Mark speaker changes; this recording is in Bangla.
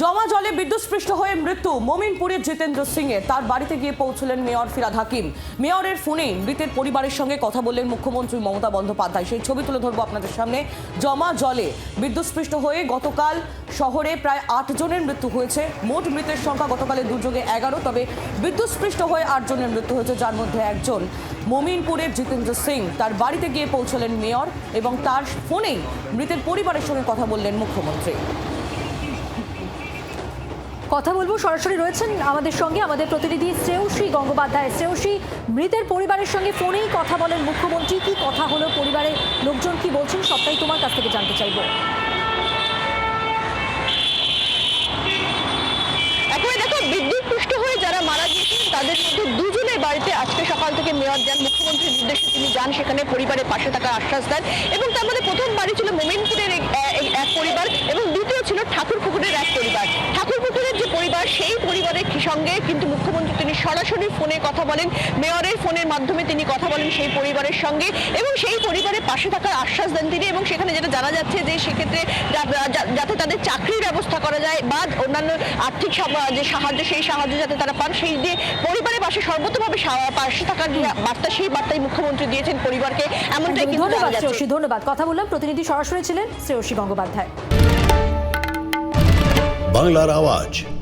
Speaker 1: জমা জলে বিদ্যুৎস্পৃষ্ট হয়ে মৃত্যু মমিনপুরের জিতেন্দ্র সিং এর তার বাড়িতে গিয়ে পৌঁছলেন মেয়র ফিরাদ হাকিম। মেয়রের ফোনে মৃতের পরিবারের সঙ্গে কথা বললেন মুখ্যমন্ত্রী মমতা বন্দ্যোপাধ্যায়। সেই ছবি তুলে ধরবো আপনাদের সামনে। জমা জলে বিদ্যুৎস্পৃষ্ট হয়ে গতকাল শহরে প্রায় আট জনের মৃত্যু হয়েছে। মোট মৃতের সংখ্যা গতকালের দুর্যোগে এগারো, তবে বিদ্যুৎস্পৃষ্ট হয়ে আট জনের মৃত্যু হয়েছে, যার মধ্যে একজন মমিনপুরের জিতেন্দ্র সিং। তার বাড়িতে গিয়ে পৌঁছলেন মেয়র এবং তার ফোনেই মৃতের পরিবারের সঙ্গে কথা বললেন মুখ্যমন্ত্রী।
Speaker 2: কথা বলব। সরাসরি রয়েছেন আমাদের সঙ্গে আমাদের প্রতিনিধি শ্রেয়সী গঙ্গোপাধ্যায়। শ্রেয়সী, মৃতের পরিবারের সঙ্গে ফোনেই কথা বলেন মুখ্যমন্ত্রী। কি কথা হলো পরিবারের লোকজন কি বলছেন সবটাই তোমার কাছ থেকে জানতে চাইব।
Speaker 3: বিদ্যুৎ পুষ্ট হয়ে যারা মারা তাদের মধ্যে দুজনের বাড়িতে আজকে সকাল থেকে মেয়র যান, মুখ্যমন্ত্রীর নির্দেশে তিনি যান, সেখানে পরিবারের পাশে থাকার আশ্বাস দেন। এবং তার মধ্যে প্রথম বাড়ি ছিল মোমিনপুরের এক- পরিবার এবং দ্বিতীয় ছিল ঠাকুরপুকুরের এক সঙ্গে কিন্তু মুখ্যমন্ত্রী তিনি সরাসরি ফোনে কথা বলেন। মেয়রের ফোনের মাধ্যমে তিনি কথা বলেন সেই পরিবারের সঙ্গে। এবং সেই পরিবারের পাশে থাকার আশ্বাস দেন তিনি এবং সেখানে যেটা জানা যাচ্ছে যে সেক্ষেত্রে যা- যা- যাতে তাদের চাকরির ব্যবস্থা করা যায় বা অন্যান্য আর্থিক যে সাহায্য সেই সাহায্য যাতে তারা পান সেই দিয়ে পরিবারের পাশে সর্বতভাবে পাশে থাকার যে বার্তা সেই বার্তাই মুখ্যমন্ত্রী দিয়েছেন পরিবারকে। এমনটাই কিন্তু
Speaker 2: ধন্যবাদ
Speaker 3: জানা যাচ্ছে
Speaker 2: শ্রেয়সী ধন্যবাদ। কথা বললাম প্রতিনিধি সরাসরি ছিলেন শ্রেয়সী গঙ্গোপাধ্যায়।
Speaker 4: বাংলার আওয়াজ।